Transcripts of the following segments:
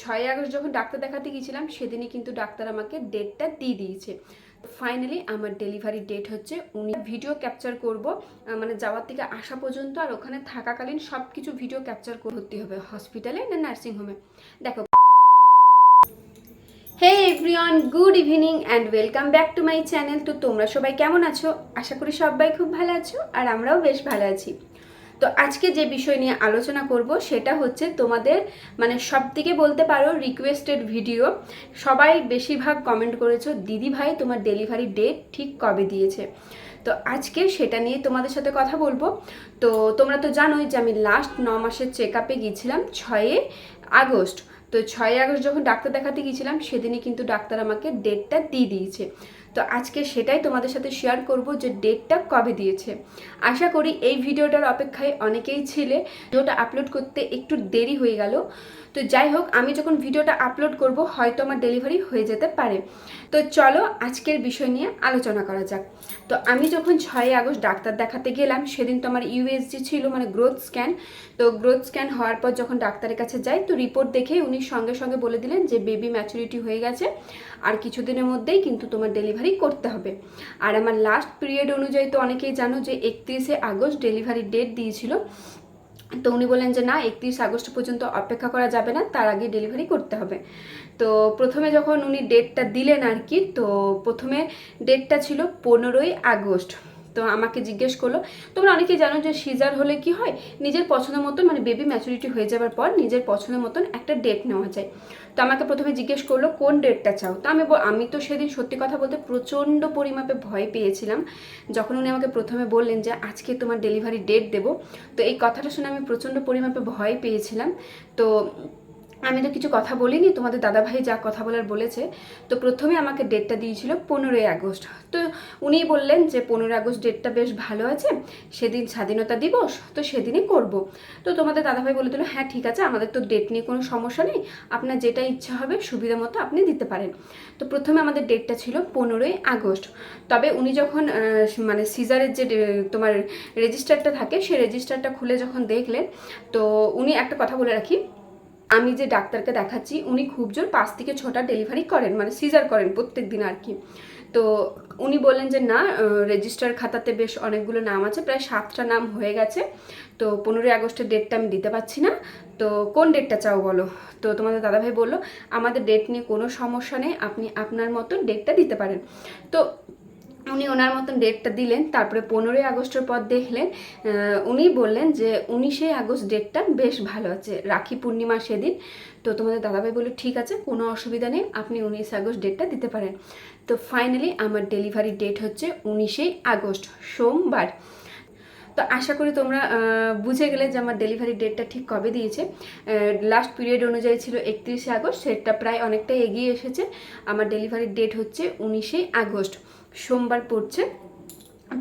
ছয় আগস্ট যখন ডাক্তার দেখাতে গিয়েছিলাম, সেদিনই কিন্তু ডাক্তার আমাকে ডেটটা দিয়ে দিয়েছে। ফাইনালি আমার ডেলিভারি ডেট হচ্ছে, উনি ভিডিও ক্যাপচার করব মানে যাওয়ার থেকে আসা পর্যন্ত আর ওখানে থাকাকালীন সব কিছু ভিডিও ক্যাপচার করতে হবে হসপিটালে না নার্সিং হোমে দেখো। Hey everyone good evening and welcome back to my channel তো তোমরা সবাই কেমন আছো? আশা করি সবাই খুব ভালো আছো, আর আমরাও বেশ ভালো আছি। তো আজকে যে বিষয় নিয়ে আলোচনা করব সেটা হচ্ছে তোমাদের মানে সব থেকে বলতে পারো রিকোয়েস্টেড ভিডিও সবাই বেশিরভাগ কমেন্ট করেছ, দিদি ভাই, তোমার ডেলিভারি ডেট ঠিক কবে দিয়েছে? তো আজকে সেটা নিয়ে তোমাদের সাথে কথা বলব। তো তোমরা তো জানোই যে আমি লাস্ট ন মাসের চেক আপে গিয়েছিলাম ছয়ে আগস্ট। তো ছয় আগস্ট যখন ডাক্তার দেখাতে গিয়েছিলাম, সেদিনই কিন্তু ডাক্তার আমাকে ডেটটা দিয়ে দিয়েছে। তো আজকে সেটাই তোমাদের সাথে শেয়ার করব যে ডেটটা কবে দিয়েছে। আশা করি এই ভিডিওটার অপেক্ষায় অনেকেই ছিলে। ভিডিওটা আপলোড করতে একটু দেরি হয়ে গেল। তো যাই হোক, আমি যখন ভিডিওটা আপলোড করব, হয়তো আমার ডেলিভারি হয়ে যেতে পারে। তো চলো আজকের বিষয় নিয়ে আলোচনা করা যাক। তো আমি যখন ছয়ই আগস্ট ডাক্তার দেখাতে গেলাম, সেদিন তো আমার ইউএসজি ছিল মানে গ্রোথ স্ক্যান তো গ্রোথ স্ক্যান হওয়ার পর যখন ডাক্তারের কাছে যাই, তো রিপোর্ট দেখে উনি সঙ্গে সঙ্গে বলে দিলেন যে বেবি ম্যাচুরিটি হয়ে গেছে। আর কিছুদিনের মধ্যেই কিন্তু তোমার ডেলিভারি করতে হবে। আর আমার লাস্ট পিরিয়ড অনুযায়ী তো অনেকেই জানো যে একত্রিশে আগস্ট ডেলিভারি ডেট দিয়েছিল। তো উনি বললেন যে, না, একত্রিশ আগস্ট পর্যন্ত অপেক্ষা করা যাবে না, তার আগে ডেলিভারি করতে হবে। তো প্রথমে যখন উনি ডেটটা দিলেন আর কি, তো প্রথমে ডেটটা ছিল পনেরোই আগস্ট। তো আমাকে জিজ্ঞেস করল, তোমরা অনেকেই জানো যে সিজার হলে কি হয়? নিজের পছন্দ মতন মানে বেবি ম্যাচুরিটি হয়ে যাওয়ার পর নিজের পছন্দ মতন একটা ডেট নেওয়া যায়। তো আমাকে প্রথমে জিজ্ঞেস করল, কোন ডেটটা চাও? তো আমি আমি তো সেদিন সত্যি কথা বলতে প্রচণ্ড পরিমাপে ভয় পেয়েছিলাম। যখন উনি আমাকে প্রথমে বললেন যে, আজকে তোমার ডেলিভারি ডেট দেবো। তো এই কথাটা শুনে আমি প্রচণ্ড পরিমাপে ভয় পেয়েছিলাম। তো আমি তো কিছু কথা বলিনি, তোমাদের দাদাভাই যা কথা বলার বলেছে, তো প্রথমে আমাকে ডেটটা দিয়েছিল পনেরোই আগস্ট। তো উনিই বললেন যে পনেরোই আগস্ট ডেটটা বেশ ভালো আছে, সেদিন স্বাধীনতা দিবস, তো সেদিনই করব। তো তোমাদের দাদাভাই বলে দিল হ্যাঁ ঠিক আছে, আমাদের তো ডেট নিয়ে কোনো সমস্যা নেই, আপনার যেটা ইচ্ছা হবে, সুবিধা মতো আপনি দিতে পারেন। তো প্রথমে আমাদের ডেটটা ছিল পনেরোই আগস্ট। তবে উনি যখন মানে সিজারের যে, তোমার রেজিস্টারটা থাকে, সেই রেজিস্টারটা খুলে যখন দেখলেন, তো উনি একটা কথা বলে রাখি আমি যে ডাক্তারকে দেখাচ্ছি, উনি খুব জোর পাঁচ থেকে ছটা ডেলিভারি করেন মানে সিজার করেন প্রত্যেক দিন আর কি। তো উনি বললেন যে, না রেজিস্টার খাতাতে বেশ অনেকগুলো নাম আছে, প্রায় সাতটা নাম হয়ে গেছে। তো পনেরোই আগস্টের ডেটটা আমি দিতে পারছি না। তো কোন ডেটটা চাও বলো? তো তোমাদের দাদাভাই বলল, আমাদের ডেট নিয়ে কোনো সমস্যা নেই, আপনি আপনার মতন ডেটটা দিতে পারেন। তো উনি ওনার মতন ডেটটা দিলেন, তারপরে পনেরোই আগস্টের পর দেখলেন উনি বললেন যে উনিশে আগস্ট ডেটটা বেশ ভালো আছে, রাখি পূর্ণিমা সেদিন। তো তোমাদের দাদাভাই বলল, ঠিক আছে, কোনো অসুবিধা নেই, আপনি উনিশে আগস্ট ডেটটা দিতে পারেন। তো ফাইনালি আমার ডেলিভারি ডেট হচ্ছে উনিশেই আগস্ট, সোমবার। তো আশা করি তোমরা বুঝে গেলে যে আমার ডেলিভারি ডেটটা ঠিক কবে দিয়েছে। লাস্ট পিরিয়ড অনুযায়ী ছিল একত্রিশে আগস্ট, সেটা প্রায় অনেকটা এগিয়ে এসেছে। আমার ডেলিভারি ডেট হচ্ছে উনিশে আগস্ট। সোমবার পড়ছে।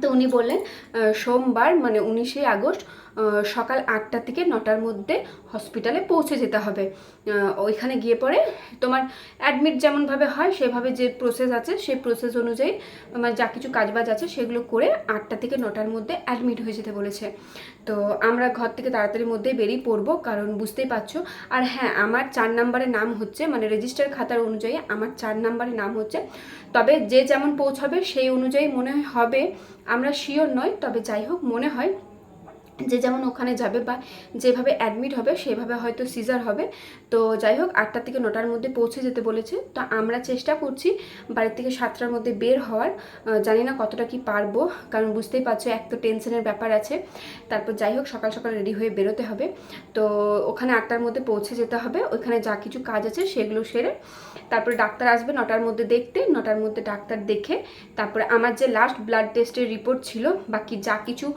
তো উনি বললেন সোমবার মানে উনিশে আগস্ট সকাল আটটা থেকে নটার মধ্যে হসপিটালে পৌঁছে যেতে হবে। ওইখানে গিয়ে পরে তোমার অ্যাডমিট যেমনভাবে হয়, সেভাবে যে প্রসেস আছে, সেই প্রসেস অনুযায়ী আমার যা কিছু কাজবাজ আছে, সেগুলো করে আটটা থেকে নটার মধ্যে অ্যাডমিট হয়ে যেতে বলেছে। তো আমরা ঘর থেকে তাড়াতাড়ির মধ্যেই বেরিয়ে পড়ব, কারণ বুঝতেই পারছ। আর হ্যাঁ আমার চার নাম্বারের নাম হচ্ছে মানে রেজিস্টার খাতার অনুযায়ী আমার চার নাম্বারের নাম হচ্ছে। তবে যে যেমন পৌঁছাবে, সেই অনুযায়ী মনে হবে। আমরা শিওর নয় তবে যাই হোক মনে হয় যে যেমন ওখানে যাবে বা যেভাবে অ্যাডমিট হবে, সেভাবে হয়তো সিজার হবে। তো যাই হোক আটটা থেকে নটার মধ্যে পৌঁছে যেতে বলেছে। তো আমরা চেষ্টা করছি বাড়ির থেকে সাতটার মধ্যে বের হওয়ার। জানি না কতটা কি পারব, কারণ বুঝতেই পারছ এক তো টেনশনের ব্যাপার আছে। তারপর যাই হোক, সকাল সকাল রেডি হয়ে বেরোতে হবে। তো ওখানে আটটার মধ্যে পৌঁছে যেতে হবে। ওখানে যা কিছু কাজ আছে সেগুলো সেরে তারপরে ডাক্তার আসবে নটার মধ্যে দেখতে, নটার মধ্যে ডাক্তার দেখে তারপরে আমার যে লাস্ট ব্লাড টেস্টের রিপোর্ট ছিল, বাকি যা কিছু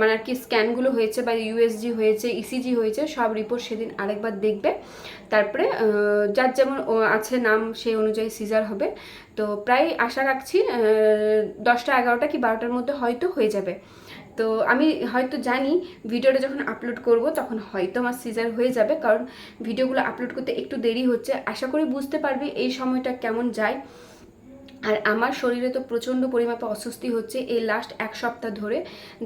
মানে আর কি স্ক্যানগুলো হয়েছে বা ইউএসজি হয়েছে ইসিজি হয়েছে সব রিপোর্ট সেদিন আরেকবার দেখবে। তারপরে যার যেমন আছে নাম সেই অনুযায়ী সিজার হবে। তো প্রায় আশা রাখছি দশটা এগারোটা কি বারোটার মধ্যে হয়তো হয়ে যাবে। তো আমি হয়তো জানি ভিডিওটা যখন আপলোড করব তখন হয়তো আমার সিজার হয়ে যাবে, কারণ ভিডিওগুলো আপলোড করতে একটু দেরি হচ্ছে। আশা করি বুঝতে পারবি এই সময়টা কেমন যায়। আর আমার শরীরে তো প্রচণ্ড পরিমাপে অস্বস্তি হচ্ছে এই লাস্ট এক সপ্তাহ ধরে,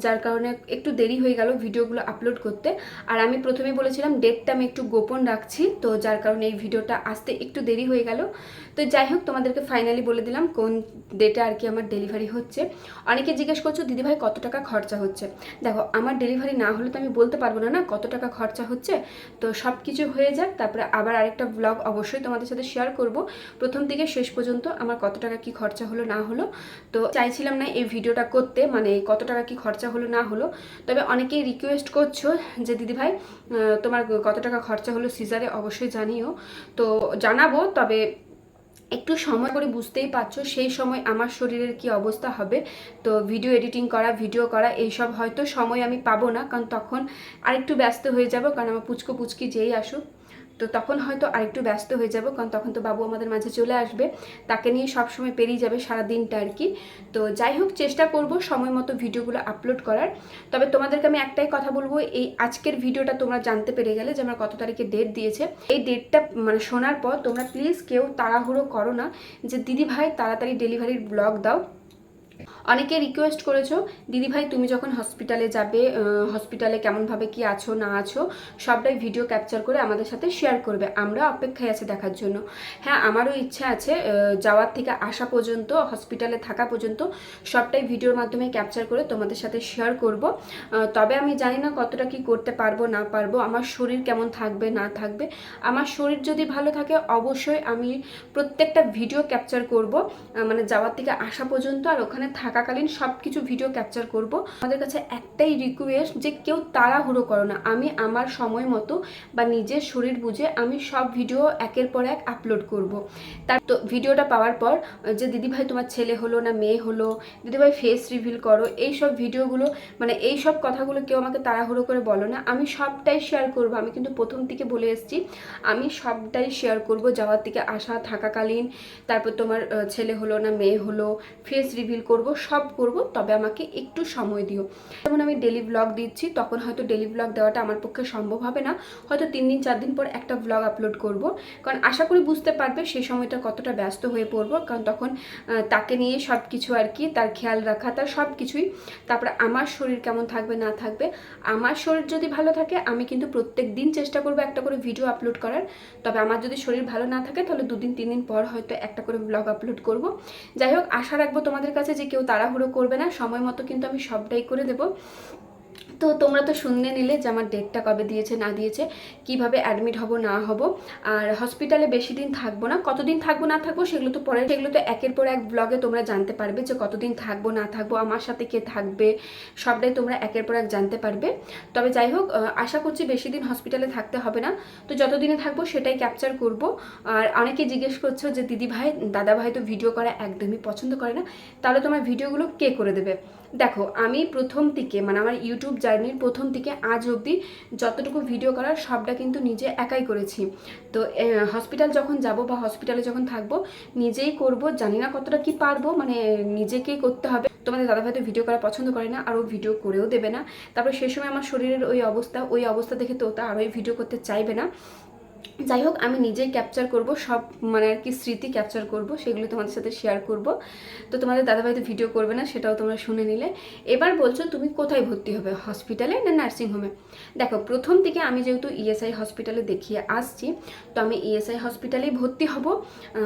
যার কারণে একটু দেরি হয়ে গেল ভিডিওগুলো আপলোড করতে। আর আমি প্রথমেই বলেছিলাম ডেটটা আমি একটু গোপন রাখছি, তো যার কারণে এই ভিডিওটা আসতে একটু দেরি হয়ে গেল। তো যাই হোক, তোমাদেরকে ফাইনালি বলে দিলাম কোন ডেটে আর কি আমার ডেলিভারি হচ্ছে। অনেকে জিজ্ঞেস করছ, দিদিভাই, কত টাকা খরচা হচ্ছে? দেখো, আমার ডেলিভারি না হলে তো আমি বলতে পারব না না, কত টাকা খরচা হচ্ছে? তো সব কিছু হয়ে যাক, তারপরে আবার আরেকটা ব্লগ অবশ্যই তোমাদের সাথে শেয়ার করব। প্রথম থেকে শেষ পর্যন্ত আমার কত টাকা কি খরচা হলো, না হলো। তো চাইছিলাম না এই ভিডিওটা করতে মানে কত টাকা কি খরচা হলো, না হলো। তবে অনেকেই রিকোয়েস্ট করছ যে দিদিভাই তোমার কত টাকা খরচা হলো সিজারে অবশ্যই জানিও। তো জানাব, তবে একটু সময় করে বুঝতেই পারছ, সেই সময় আমার শরীরের কি অবস্থা হবে। তো ভিডিও এডিটিং করা ভিডিও করা, এইসব হয়তো সময় আমি পাবো না, কারণ তখন আরেকটু ব্যস্ত হয়ে যাব, কারণ আমার পুচকো পুচকি যেই আসুক। তো তখন হয়তো আরেকটু ব্যস্ত হয়ে যাব, কারণ তখন তো বাবু আমাদের মাঝে চলে আসবে। তাকে নিয়ে সব সময় পেরিয়ে যাবে সারা দিনটা আর কি। তো যাই হোক, চেষ্টা করব সময় মতো ভিডিওগুলো আপলোড করার। তবে তোমাদেরকে আমি একটাই কথা বলব, এই আজকের ভিডিওটা তোমরা জানতে পেরে গেলে যে আমার কত তারিখে ডেট দিয়েছে। এই ডেটটা মানে শোনার পর তোমরা প্লিজ কেউ তাড়াহুড়ো করো না যে, দিদি ভাই, তাড়াতাড়ি ডেলিভারির ব্লগ দাও। অনেকে রিকোয়েস্ট করেছ, দিদি ভাই, তুমি যখন হসপিটালে যাবে হসপিটালে কেমনভাবে কি আছো, না আছো, সবটাই ভিডিও ক্যাপচার করে আমাদের সাথে শেয়ার করবে। আমরা অপেক্ষায় আছে দেখার জন্য। হ্যাঁ আমারও ইচ্ছা আছে যাওয়ার থেকে আসা পর্যন্ত হসপিটালে থাকা পর্যন্ত সবটাই ভিডিওর মাধ্যমে ক্যাপচার করে তোমাদের সাথে শেয়ার করব। তবে আমি জানি না কতটা কি করতে পারব, না পারব, আমার শরীর কেমন থাকবে, না থাকবে। আমার শরীর যদি ভালো থাকে, অবশ্যই আমি প্রত্যেকটা ভিডিও ক্যাপচার করব মানে যাওয়ার থেকে আসা পর্যন্ত আর ওখানে থাকাকালীন সব কিছু ভিডিও ক্যাপচার করব। আমাদের কাছে একটাই রিকোয়েস্ট যে কেউ তাড়াহুড়ো করো না। আমি আমার সময় মতো বা নিজের শরীর বুঝে আমি সব ভিডিও একের পর এক আপলোড করব। তার তো ভিডিওটা পাওয়ার পর, যে দিদিভাই তোমার ছেলে হলো না মেয়ে হলো, দিদিভাই ফেস রিভিল করো, এই সব ভিডিওগুলো মানে এই সব কথাগুলো কেউ আমাকে তাড়াহুড়ো করে বলো না। আমি সবটাই শেয়ার করব। আমি কিন্তু প্রথম থেকে বলে এসেছি, আমি সবটাই শেয়ার করব যাওয়ার থেকে আসা থাকাকালীন। তারপর তোমার ছেলে হলো না মেয়ে হলো ফেস রিভিল করব সব করব, তবে আমাকে একটু সময় দিও। যেমন আমি ডেলি ব্লগ দিচ্ছি, তখন হয়তো ডেলি ব্লগ দেওয়াটা আমার পক্ষে সম্ভব হবে না। হয়তো তিন দিন, চার দিন পর একটা ব্লগ আপলোড করব। কারণ আশা করি বুঝতে পারবে সেই সময়টা কতটা ব্যস্ত হয়ে পড়ব, কারণ তখন তাকে নিয়ে সব কিছু আর কি, তার খেয়াল রাখা, তার সব কিছুই তারপরে আমার শরীর কেমন থাকবে, না থাকবে? আমার শরীর যদি ভালো থাকে, আমি কিন্তু প্রত্যেক দিন চেষ্টা করব একটা করে ভিডিও আপলোড করার। তবে আমার যদি শরীর ভালো না থাকে, তাহলে দুদিন, তিন দিন পর হয়তো একটা করে ব্লগ আপলোড করব। যাই হোক, আশা রাখব তোমাদের কাছে যে কেউ তাড়াহুড়ো করবে না। সময় মতো কিন্তু আমি সবটাই করে দেবো। তো তোমরা তো শুনতে নিলে যে আমার ডেটটা কবে দিয়েছে, না দিয়েছে, কীভাবে অ্যাডমিট হব, না হব। আর হসপিটালে বেশি দিন থাকব না। কতদিন থাকব, না থাকব, সেগুলো তো পরে, সেগুলো তো একের পর এক ব্লগে তোমরা জানতে পারবে যে কতদিন থাকব, না থাকব, আমার সাথে কে থাকবে, সবটাই তোমরা একের পর এক জানতে পারবে। তবে যাই হোক আশা করছি বেশি দিন হসপিটালে থাকতে হবে না। তো যতদিনে থাকব, সেটাই ক্যাপচার করব। আর অনেকে জিজ্ঞেস করছ যে দিদি ভাই দাদা ভাই তো ভিডিও করা একদমই পছন্দ করে না। তাহলে তোমার ভিডিওগুলো কে করে দেবে? দেখো, আমি প্রথম থেকে মানে আমার ইউটিউব জার্নির প্রথম থেকে আজ অবধি যতটুকু ভিডিও করার সবটা কিন্তু নিজে একাই করেছি। তো হসপিটাল যখন যাব বা হসপিটালে যখন থাকব, নিজেই করব, জানি না কতটা কি পারব মানে নিজেকেই করতে হবে। তোমাদের দাদা ভাই তো ভিডিও করা পছন্দ করে না আর ও ভিডিও করেও দেবে না। তারপর সেই সময় আমার শরীরের ওই অবস্থা ওই অবস্থা দেখে তো তা আরোই ভিডিও করতে চাইবে না। যাই হোক, আমি নিজেই ক্যাপচার করব, সব মানে আর কি স্মৃতি ক্যাপচার করব, সেগুলো তোমাদের সাথে শেয়ার করব। তো তোমাদের দাদাভাই তো ভিডিও করবে না, সেটাও তোমরা শুনে নিলে। এবার বলছো তুমি কোথায় ভর্তি হবে হসপিটালে না নার্সিংহোমে দেখো, প্রথম থেকে আমি যেহেতু ইএসআই হসপিটালে দেখিয়ে আসছি, তো আমি ইএসআই হসপিটালেই ভর্তি হব।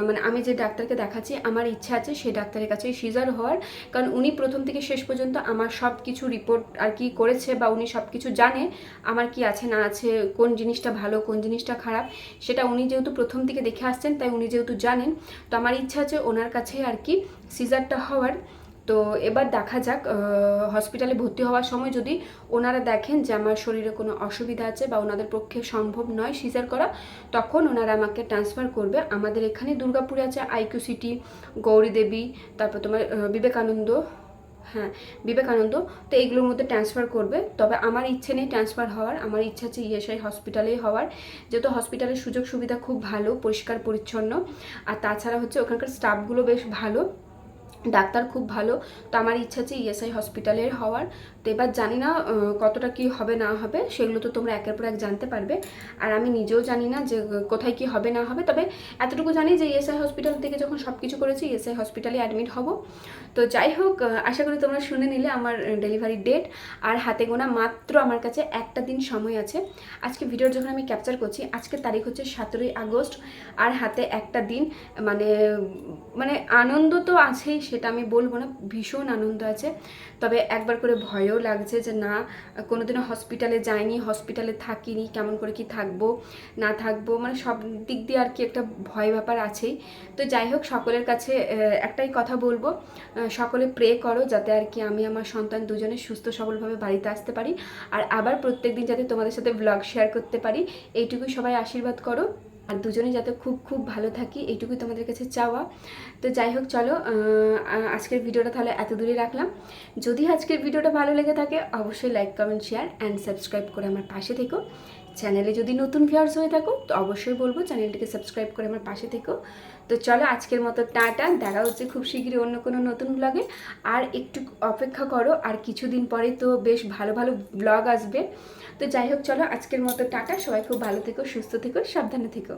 মানে আমি যে ডাক্তারকে দেখাচ্ছি, আমার ইচ্ছা আছে সেই ডাক্তারের কাছে সিজার হওয়ার। কারণ উনি প্রথম থেকে শেষ পর্যন্ত আমার সব কিছু রিপোর্ট আর কি করেছে বা উনি সব কিছু জানে, আমার কি আছে না আছে, কোন জিনিসটা ভালো, কোন জিনিসটা খারাপ। সেটা উনি যেহেতু প্রথম থেকে দেখে আসছেন, তাই উনি যেহেতু জানেন, তো আমার ইচ্ছা আছে ওনার কাছে আর কি সিজারটা হওয়ার। তো এবার দেখা যাক হসপিটালে ভর্তি হওয়ার সময় যদি ওনারা দেখেন যে আমার শরীরে কোনো অসুবিধা আছে বা ওনাদের পক্ষে সম্ভব নয় সিজার করা, তখন ওনারা আমাকে ট্রান্সফার করবে। আমাদের এখানে দুর্গাপুরে আছে আইকিউ সিটি গৌরী দেবী, তারপর তোমার বিবেকানন্দ হ্যাঁ বিবেকানন্দ, তো এইগুলোর মধ্যে ট্রান্সফার করবে। তবে আমার ইচ্ছে নেই ট্রান্সফার হওয়ার। আমার ইচ্ছা আছে ইএসআই হসপিটালেই হওয়ার। যেহেতু হসপিটালের সুযোগ সুবিধা খুব ভালো, পরিষ্কার, পরিচ্ছন্ন। আর তাছাড়া হচ্ছে ওখানকার স্টাফগুলো বেশ ভালো। ডাক্তার খুব ভালো। তো আমার ইচ্ছা আছে ইএসআই হসপিটালের হওয়ার। তো এবার জানি না কতটা কি হবে না হবে, সেগুলো তো তোমরা একের পর এক জানতে পারবে। আর আমি নিজেও জানি না যে কোথায় কি হবে না হবে, তবে এতটুকু জানি যে ইএসআই হসপিটাল থেকে যখন সব কিছু করেছি ইএসআই হসপিটালে অ্যাডমিট হব। তো যাই হোক আশা করি তোমরা শুনে নিলে আমার ডেলিভারি ডেট আর হাতে গোনা মাত্র আমার কাছে একটা দিন সময় আছে। আজকে ভিডিও যখন আমি ক্যাপচার করছি, আজকের তারিখ হচ্ছে সতেরোই আগস্ট। আর হাতে একটা দিন মানে মানে আনন্দ তো আছেই, সেটা আমি বলব না, ভীষণ আনন্দ আছে। তবে একবার করে ভয়ও লাগছে যে না, কোনোদিনও হসপিটালে যাইনি হসপিটালে থাকিনি, কেমন করে কি থাকব, না থাকব মানে সব দিক দিয়ে আর কি একটা ভয় ব্যাপার আছেই। তো যাই হোক, সকলের কাছে একটাই কথা বলব সকলে প্রে করো যাতে আর কি আমি আমার সন্তান দুজনে সুস্থ সবলভাবে বাড়িতে আসতে পারি। আর আবার প্রত্যেকদিন যাতে তোমাদের সাথে ব্লগ শেয়ার করতে পারি, এইটুকুই সবাই আশীর্বাদ করো। আর দুজনে যাতে খুব খুব ভালো থাকি, এইটুকুই তোমাদের কাছে চাওয়া। তো যাই হোক, চলো আজকের ভিডিওটা তাহলে এত দূরে রাখলাম। যদি আজকের ভিডিওটা ভালো লেগে থাকে, অবশ্যই like comment share and subscribe করে আমার পাশে থেকো। চ্যানেলে যদি নতুন ভিউয়ার্স হয়ে থাকো, তো অবশ্যই বলব চ্যানেলটিকে সাবস্ক্রাইব করে আমার পাশে থেকো। তো চলো, আজকের মতো টাটা। দেখা হচ্ছে খুব শীঘ্রই অন্য কোনো নতুন ব্লগে আর একটু অপেক্ষা করো, আর কিছুদিন পরে তো বেশ ভালো ভালো ব্লগ আসবে। তো যাই হোক, চলো আজকের মতো টাটা। সবাই খুব ভালো থেকো, সুস্থ থেকো, সাবধানে থেকো।